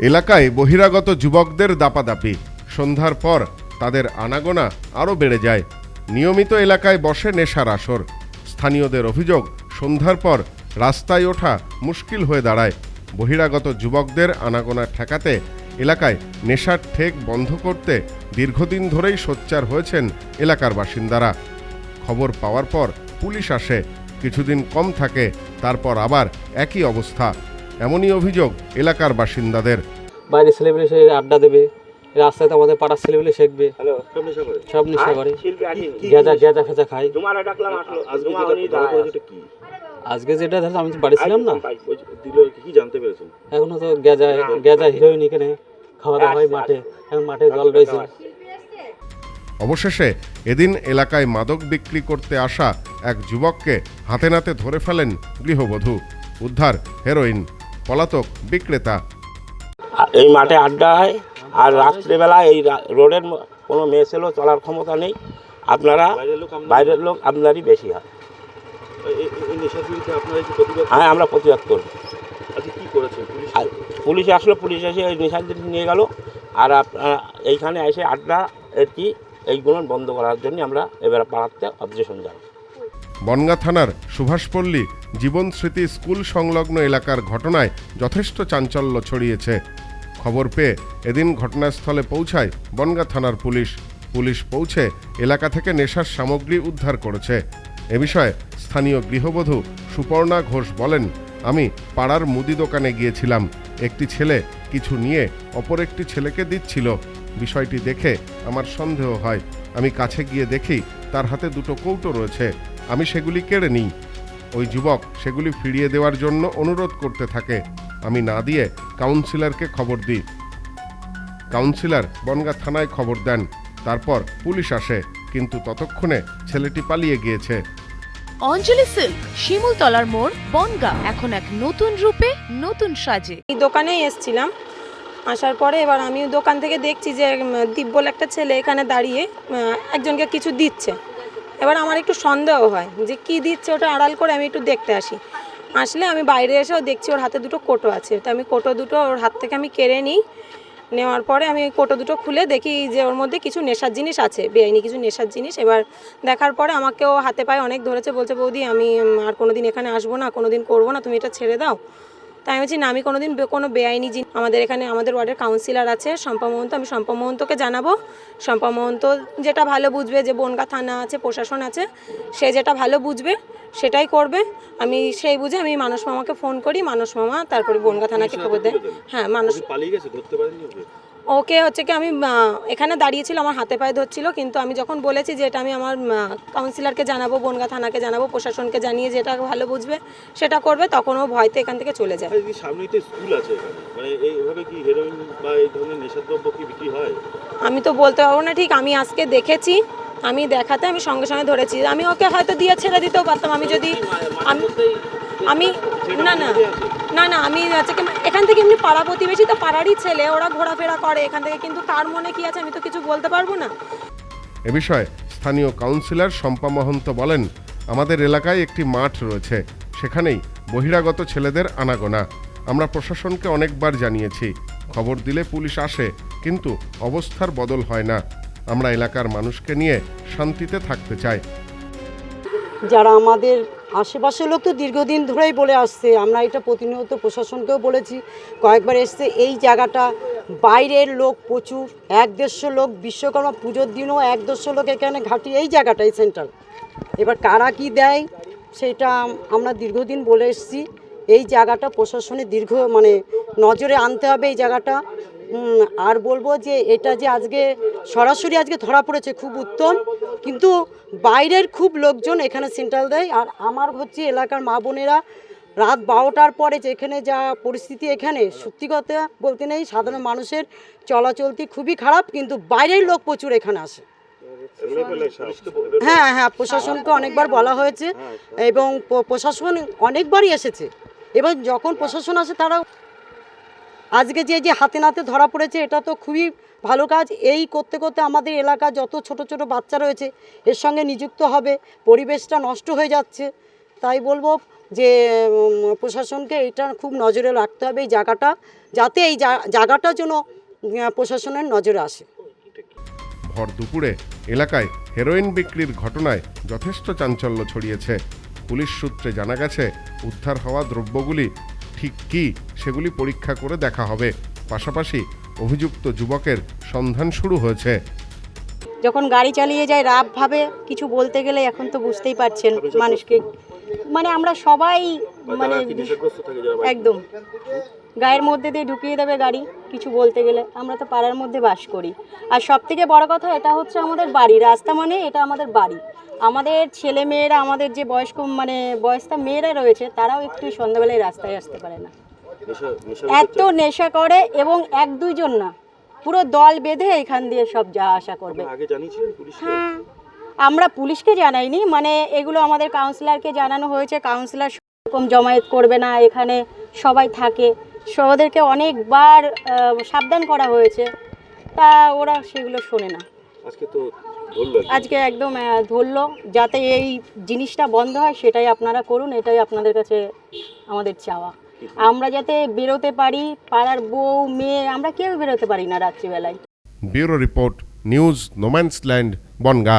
এলাকায় বহিরাগত যুবকদের দাপাদাপি। সন্ধ্যার পর তাদের আনাগোনা আরও বেড়ে যায়। নিয়মিত এলাকায় বসে নেশার আসর। স্থানীয়দের অভিযোগ, সন্ধ্যার পর রাস্তায় ওঠা মুশকিল হয়ে দাঁড়ায়। বহিরাগত যুবকদের আনাগোনা ঠেকাতে এলাকায় নেশার ঠেক বন্ধ করতে দীর্ঘদিন ধরেই সোচ্চার হয়েছেন এলাকার বাসিন্দারা। খবর পাওয়ার পর পুলিশ আসে। কিছুদিন কম থাকে, তারপর আবার একই অবস্থা। এমনই অভিযোগ এলাকার বাসিন্দাদের। বাইরে ছেলেপেলে সে আড্ডা দেবে রাস্তায় তো আমাদের পাড়ার ছেলেপেলে শেখবে। সব নেশা করে। গেঁজা গেঁজা ফেঁজা খায়। তোমার ডাকলাম আসলো। আজকে যেটা ধরা আমি বাড়ি ছিলাম না। কি জানতে পেরেছেন? এখনও তো গেঁজা গেঁজা হিরোইন এখানে খাওয়া দাওয়া হয় মাঠে। এখন মাঠে জল রয়েছে। অবশেষে এদিন এলাকায় মাদক বিক্রি করতে আসা এক যুবককে হাতে নাতে ধরে ফেলেন গৃহবধূ। উদ্ধার হেরোইন পলাতক বিক্রেতা। এই মাঠে আড্ডা হয় আর রাত্রেবেলা এই রোডের কোনো মেয়ে ছেলেও চলার ক্ষমতা নেই। আপনারা বাইরের লোক আপনারই বেশি হয়। এই- এই- এই হ্যাঁ আমরা প্রতিবাদ করব আজকে পুলিশ? আর পুলিশ আসলো পুলিশ এসে ওই নেশাদের নিয়ে গেল। আর এইখানে এসে আড্ডা আর কি এইগুলো বন্ধ করার জন্য আমরা এবার পাড়াতে অবজেশন জানাই। বনগা থানার সুভাষপল্লী জীবন স্মৃতি স্কুল সংলগ্ন এলাকার ঘটনায় যথেষ্ট চাঞ্চল্য ছড়িয়েছে। খবর পেয়ে এদিন ঘটনাস্থলে পৌঁছায় বনগা থানার পুলিশ। পুলিশ পৌঁছে এলাকা থেকে নেশার সামগ্রী উদ্ধার করেছে। এ বিষয়ে স্থানীয় গৃহবধূ সুপর্ণা ঘোষ বলেন, আমি পাড়ার মুদি দোকানে গিয়েছিলাম। একটি ছেলে কিছু নিয়ে অপর একটি ছেলেকে দিচ্ছিল। বিষয়টি দেখে আমার সন্দেহ হয়। আমি কাছে গিয়ে দেখি তার হাতে দুটো কৌটো রয়েছে। আমি সেগুলি কেড়ে নিই। ওই যুবক সেগুলি ফিরিয়ে দেওয়ার জন্য অনুরোধ করতে থাকে। আমি না দিয়ে কাউন্সিলরকে খবর দিই। কাউন্সিলর বনগা থানায় খবর দেন। তারপর পুলিশ আসে কিন্তু ততক্ষণে ছেলেটি পালিয়ে গিয়েছে। অঞ্জলি সিল্ক শিমুলতলার মোড় বনগা এখন এক নতুন রূপে নতুন সাজে। এই দোকানেই এসছিলাম। আসার পরে এবার আমি দোকান থেকে দেখছি যে বলে একটা ছেলে এখানে দাঁড়িয়ে একজনকে কিছু দিচ্ছে। এবার আমার একটু সন্দেহ হয় যে কি দিচ্ছে ওটা আড়াল করে আমি একটু দেখতে আসি। আসলে আমি বাইরে এসেও দেখছি ওর হাতে দুটো কোটো আছে। তো আমি কোটো দুটো ওর হাত থেকে আমি কেড়ে নিই। নেওয়ার পরে আমি কোটো দুটো খুলে দেখি যে ওর মধ্যে কিছু নেশার জিনিস আছে। বেআইনি কিছু নেশার জিনিস। এবার দেখার পরে আমাকেও হাতে পায়ে অনেক ধরেছে। বলছে, বৌদি, আমি আর কোনো দিন এখানে আসব না কোনো দিন করব না। তুমি এটা ছেড়ে দাও। তাই আমি বলছি না আমি কোনোদিন কোনো বেআইনি জিনিস আমাদের এখানে আমাদের ওয়ার্ডের কাউন্সিলর আছে শম্পা মহন্ত। আমি শম্পা মহন্তকে জানাব। শম্পা মহন্ত যেটা ভালো বুঝবে যে বনগা থানা আছে প্রশাসন আছে সে যেটা ভালো বুঝবে সেটাই করবে। আমি সেই বুঝে আমি মানস মামাকে ফোন করি মানস মামা তারপরে বনগা থানাকে খবর দেয়। হ্যাঁ মানুষ পালিয়ে গেছে ধরতে পারেননি ওকে হচ্ছে কি আমি এখানে দাঁড়িয়েছিল আমার হাতে পায়ে ধরছিল কিন্তু আমি যখন বলেছি যে এটা আমি আমার কাউন্সিলরকে জানাব বনগা থানাকে জানাব প্রশাসনকে জানিয়ে যেটা ভালো বুঝবে সেটা করবে তখন ও ভয়তে এখান থেকে চলে যায়। সামনেই তো স্কুল আছে মানে এইভাবে কি হেরোইন বা এই ধরনের নেশার দ্রব্য কি বিক্রি হয়? আমি তো বলতে পারব না ঠিক আমি আজকে দেখেছি আমি দেখাতে আমি সঙ্গে সঙ্গে ধরেছি। আমি ওকে হয়তো দিয়ে ছেড়ে দিতেও পারতাম আমি যদি আমি আমি না না না না আমি হচ্ছে কি এখান থেকে এমনি পাড়া প্রতিবেশী তো পাড়ারই ছেলে ওরা ঘোরাফেরা করে এখান থেকে কিন্তু কার মনে কি আছে আমি তো কিছু বলতে পারব না। এ বিষয়ে স্থানীয় কাউন্সিলর শম্পা মহন্ত বলেন আমাদের এলাকায় একটি মাঠ রয়েছে সেখানেই বহিরাগত ছেলেদের আনাগোনা। আমরা প্রশাসনকে অনেকবার জানিয়েছি খবর দিলে পুলিশ আসে কিন্তু অবস্থার বদল হয় না। আমরা এলাকার মানুষকে নিয়ে শান্তিতে থাকতে চাই। যারা আমাদের আশেপাশের লোক তো দীর্ঘদিন ধরেই বলে আসছে। আমরা এটা প্রতিনিয়ত প্রশাসনকেও বলেছি। কয়েকবার এসছে, এই জায়গাটা বাইরের লোক প্রচুর। এক দেড়শো লোক, বিশ্বকর্মা পুজোর দিনও এক দেড়শো লোক এখানে ঘাটি। এই জায়গাটাই সেন্টার এবার কারা কি দেয়, সেটা আমরা দীর্ঘদিন বলে এসেছি। এই জায়গাটা প্রশাসনের দীর্ঘ মানে নজরে আনতে হবে এই জায়গাটা। আর বলব যে এটা যে আজকে সরাসরি আজকে ধরা পড়েছে খুব উত্তম, কিন্তু বাইরের খুব লোকজন এখানে সেন্ট্রাল দেয়, আর আমার হচ্ছে এলাকার মা বোনেরা রাত বারোটার পরে যেখানে যা পরিস্থিতি এখানে, সত্যি কথা বলতে নেই, সাধারণ মানুষের চলাচলতি খুবই খারাপ, কিন্তু বাইরের লোক প্রচুর এখানে আসে। হ্যাঁ হ্যাঁ প্রশাসনকে অনেকবার বলা হয়েছে, এবং প্রশাসন অনেকবারই এসেছে। এবং যখন প্রশাসন আসে তারা আজকে যে যে হাতে নাতে ধরা পড়েছে, এটা তো খুবই ভালো কাজ। এই করতে করতে আমাদের এলাকা যত ছোট ছোট বাচ্চা রয়েছে, এর সঙ্গে নিযুক্ত হবে, পরিবেশটা নষ্ট হয়ে যাচ্ছে। তাই বলব যে প্রশাসনকে এটা খুব নজরে রাখতে হবে এই জায়গাটা, যাতে এই জায়গাটা যেন প্রশাসনের নজরে আসে। ভর দুপুরে এলাকায় হেরোইন বিক্রির ঘটনায় যথেষ্ট চাঞ্চল্য ছড়িয়েছে। পুলিশ সূত্রে জানা গেছে, উদ্ধার হওয়া দ্রব্যগুলি ঠিক কি সেগুলি পরীক্ষা করে দেখা হবে। পাশাপাশি অভিযুক্ত যুবকের সন্ধান শুরু হয়েছে। যখন গাড়ি চালিয়ে যায় রাবভাবে কিছু বলতে গেলে এখন তো বুঝতেই পারছেন মানুষকে মানে আমরা সবাই মানে মানে একদম। গায়ের মধ্যে দিয়ে ঢুকিয়ে দেবে গাড়ি কিছু বলতে গেলে। আমরা তো পাড়ার মধ্যে বাস করি। আর সব থেকে বড় কথা এটা হচ্ছে আমাদের বাড়ি। রাস্তা মানে এটা আমাদের বাড়ি। আমাদের ছেলে মেয়েরা আমাদের যে বয়স্ক মানে বয়স্তা মেয়েরা রয়েছে তারাও একটু সন্ধ্যাবেলায় রাস্তায় আসতে পারে না। এত নেশা করে এবং এক দুইজন না। পুরো দল বেঁধে এখান দিয়ে সব যা আসা করবে। পুলিশকে? হ্যাঁ। আমরা পুলিশকে জানাইনি মানে এগুলো আমাদের কাউন্সিলরকে জানানো হয়েছে। কাউন্সিলর সেরকম জমায়েত করবে না এখানে সবাই থাকে। ওদেরকে অনেকবার সাবধান করা হয়েছে। তা ওরা সেগুলো শোনে না। আজকে তো একদম। ধরলো যাতে এই জিনিসটা বন্ধ হয় সেটাই আপনারা করুন এটাই আপনাদের কাছে আমাদের চাওয়া। আমরা যাতে বেরোতে পারি পাড়ার বউ মেয়ে আমরা কেউ বেরোতে পারি না রাত্রিবেলায়। Bureau report news no man's land Bongaon.